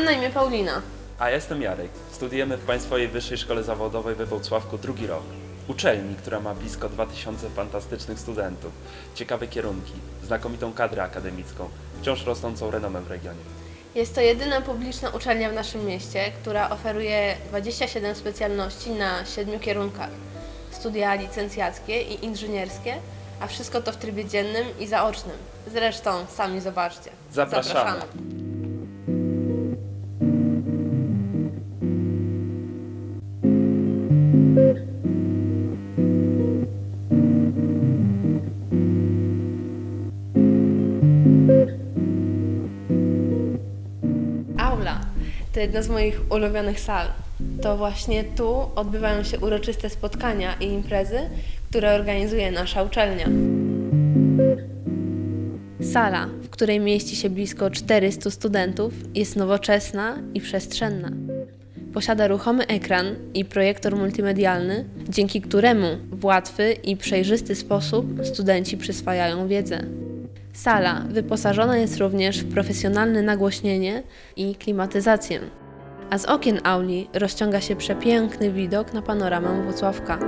Mam na imię Paulina. a ja jestem Jarek. Studiujemy w Państwowej Wyższej Szkole Zawodowej we Włocławku drugi rok. Uczelni, która ma blisko 2000 fantastycznych studentów, ciekawe kierunki, znakomitą kadrę akademicką, wciąż rosnącą renomę w regionie. Jest to jedyna publiczna uczelnia w naszym mieście, która oferuje 27 specjalności na 7 kierunkach. Studia licencjackie i inżynierskie, a wszystko to w trybie dziennym i zaocznym. Zresztą sami zobaczcie. Zapraszamy. Aula to jedna z moich ulubionych sal. To właśnie tu odbywają się uroczyste spotkania i imprezy, które organizuje nasza uczelnia. Sala, w której mieści się blisko 400 studentów, jest nowoczesna i przestrzenna. Posiada ruchomy ekran i projektor multimedialny, dzięki któremu w łatwy i przejrzysty sposób studenci przyswajają wiedzę. Sala wyposażona jest również w profesjonalne nagłośnienie i klimatyzację, a z okien auli rozciąga się przepiękny widok na panoramę Włocławka.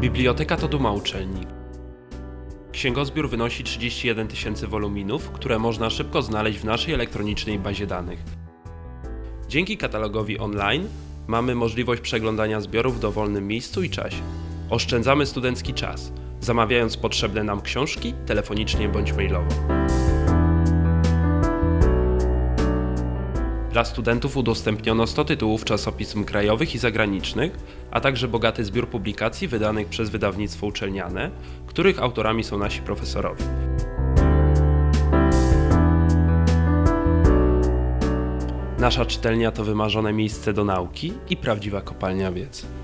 Biblioteka to duma uczelni. Księgozbiór wynosi 31 tysięcy woluminów, które można szybko znaleźć w naszej elektronicznej bazie danych. Dzięki katalogowi online mamy możliwość przeglądania zbiorów w dowolnym miejscu i czasie. Oszczędzamy studencki czas, zamawiając potrzebne nam książki telefonicznie bądź mailowo. Dla studentów udostępniono 100 tytułów czasopism krajowych i zagranicznych, a także bogaty zbiór publikacji wydanych przez wydawnictwo uczelniane, których autorami są nasi profesorowie. Nasza czytelnia to wymarzone miejsce do nauki i prawdziwa kopalnia wiedzy.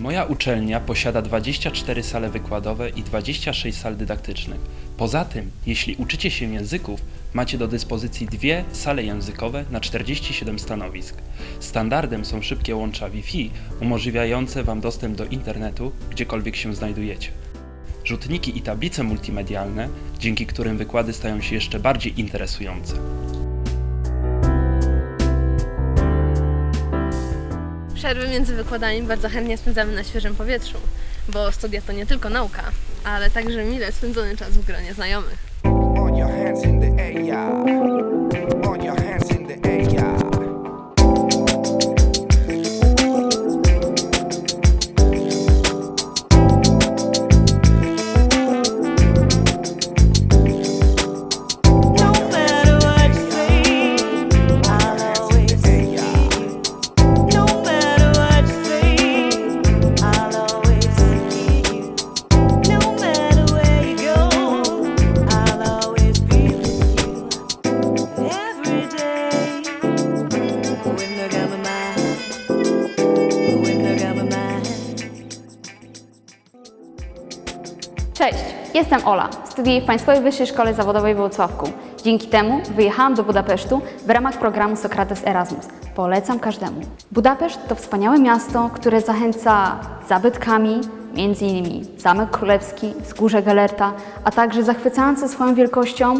Moja uczelnia posiada 24 sale wykładowe i 26 sal dydaktycznych. Poza tym, jeśli uczycie się języków, macie do dyspozycji dwie sale językowe na 47 stanowisk. Standardem są szybkie łącza Wi-Fi umożliwiające Wam dostęp do internetu, gdziekolwiek się znajdujecie. Rzutniki i tablice multimedialne, dzięki którym wykłady stają się jeszcze bardziej interesujące. Przerwy między wykładami bardzo chętnie spędzamy na świeżym powietrzu, bo studia to nie tylko nauka, ale także mile spędzony czas w gronie znajomych. Jestem Ola. Studiuję w Państwowej Wyższej Szkole Zawodowej w Włocławku. Dzięki temu wyjechałam do Budapesztu w ramach programu Sokrates Erasmus. Polecam każdemu. Budapeszt to wspaniałe miasto, które zachęca zabytkami, m.in. Zamek Królewski, Wzgórze Galerta, a także zachwycający swoją wielkością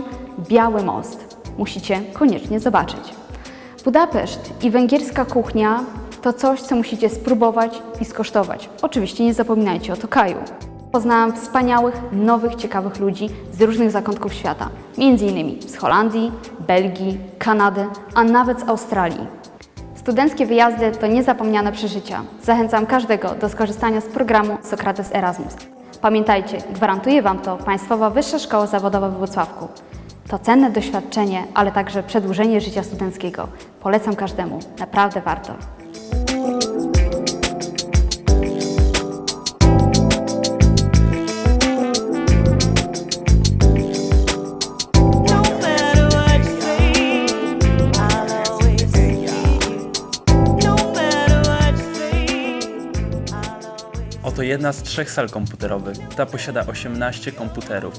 Biały Most. Musicie koniecznie zobaczyć. Budapeszt i węgierska kuchnia to coś, co musicie spróbować i skosztować. Oczywiście nie zapominajcie o Tokaju. Poznałam wspaniałych, nowych, ciekawych ludzi z różnych zakątków świata, między innymi z Holandii, Belgii, Kanady, a nawet z Australii. Studenckie wyjazdy to niezapomniane przeżycia. Zachęcam każdego do skorzystania z programu Sokrates Erasmus. Pamiętajcie, gwarantuje Wam to Państwowa Wyższa Szkoła Zawodowa we Włocławku. To cenne doświadczenie, ale także przedłużenie życia studenckiego. Polecam każdemu. Naprawdę warto. Oto jedna z trzech sal komputerowych. Ta posiada 18 komputerów.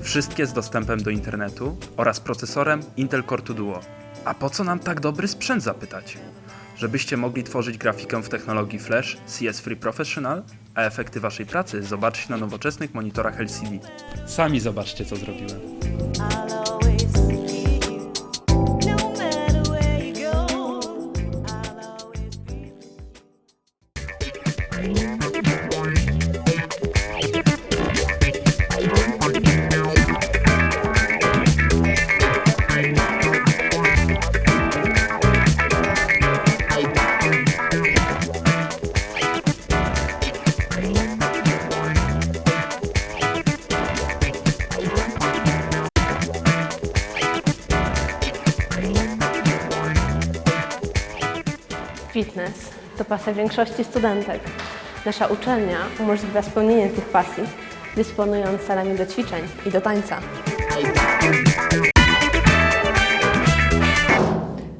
Wszystkie z dostępem do internetu oraz procesorem Intel Core 2 Duo. A po co nam tak dobry sprzęt zapytać? Żebyście mogli tworzyć grafikę w technologii Flash CS Free Professional, a efekty waszej pracy zobaczyć na nowoczesnych monitorach LCD. Sami zobaczcie co zrobiłem. Fitness to pasja większości studentek. Nasza uczelnia umożliwia spełnienie tych pasji, dysponując salami do ćwiczeń i do tańca.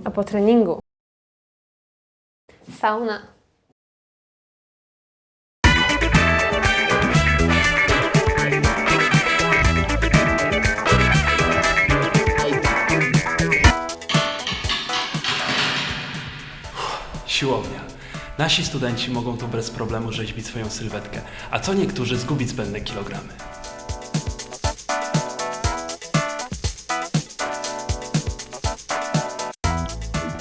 A po treningu sauna. Nasi studenci mogą tu bez problemu rzeźbić swoją sylwetkę, a co niektórzy zgubić zbędne kilogramy.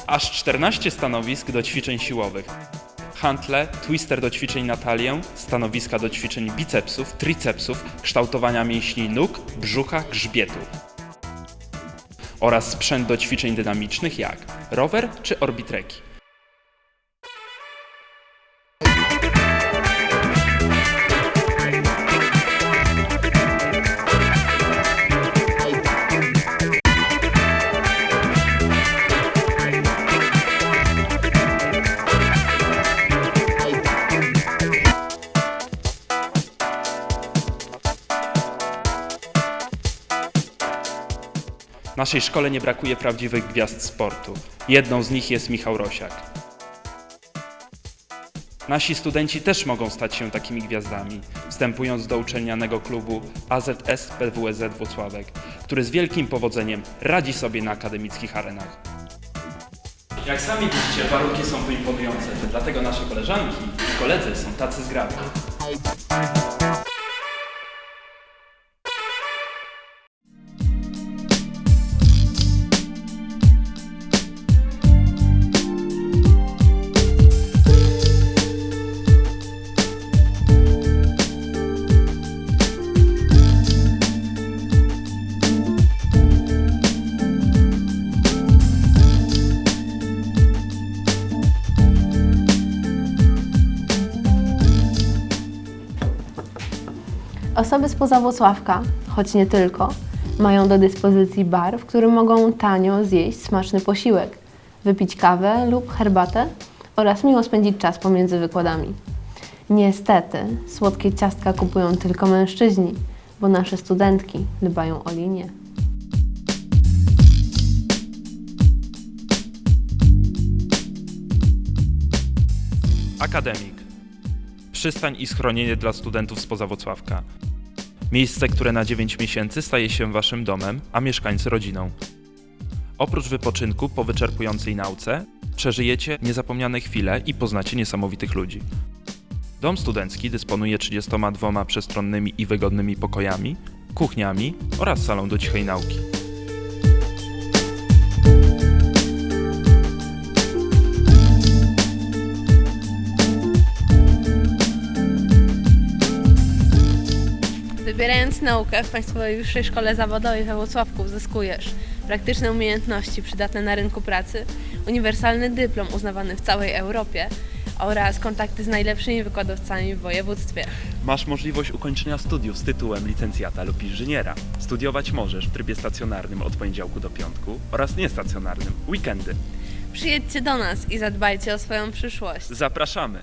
Aż 14 stanowisk do ćwiczeń siłowych. Hantle, twister do ćwiczeń na talię, stanowiska do ćwiczeń bicepsów, tricepsów, kształtowania mięśni nóg, brzucha, grzbietu. Oraz sprzęt do ćwiczeń dynamicznych jak rower czy orbitreki. Naszej szkole nie brakuje prawdziwych gwiazd sportu. Jedną z nich jest Michał Rosiak. Nasi studenci też mogą stać się takimi gwiazdami, wstępując do uczelnianego klubu AZS PWSZ Włocławek, który z wielkim powodzeniem radzi sobie na akademickich arenach. Jak sami widzicie, warunki są tu imponujące, dlatego nasze koleżanki i koledzy są tacy zgrabni. Osoby spoza Włocławka, choć nie tylko, mają do dyspozycji bar, w którym mogą tanio zjeść smaczny posiłek, wypić kawę lub herbatę oraz miło spędzić czas pomiędzy wykładami. Niestety, słodkie ciastka kupują tylko mężczyźni, bo nasze studentki dbają o linię. Akademik. Przystań i schronienie dla studentów spoza Włocławka. Miejsce, które na 9 miesięcy staje się waszym domem, a mieszkańcy rodziną. Oprócz wypoczynku po wyczerpującej nauce, przeżyjecie niezapomniane chwile i poznacie niesamowitych ludzi. Dom studencki dysponuje 32 przestronnymi i wygodnymi pokojami, kuchniami oraz salą do cichej nauki. Naukę w Państwowej Wyższej Szkole Zawodowej we Włocławku uzyskujesz praktyczne umiejętności przydatne na rynku pracy, uniwersalny dyplom uznawany w całej Europie oraz kontakty z najlepszymi wykładowcami w województwie. Masz możliwość ukończenia studiów z tytułem licencjata lub inżyniera. Studiować możesz w trybie stacjonarnym od poniedziałku do piątku oraz niestacjonarnym weekendy. Przyjedźcie do nas i zadbajcie o swoją przyszłość. Zapraszamy!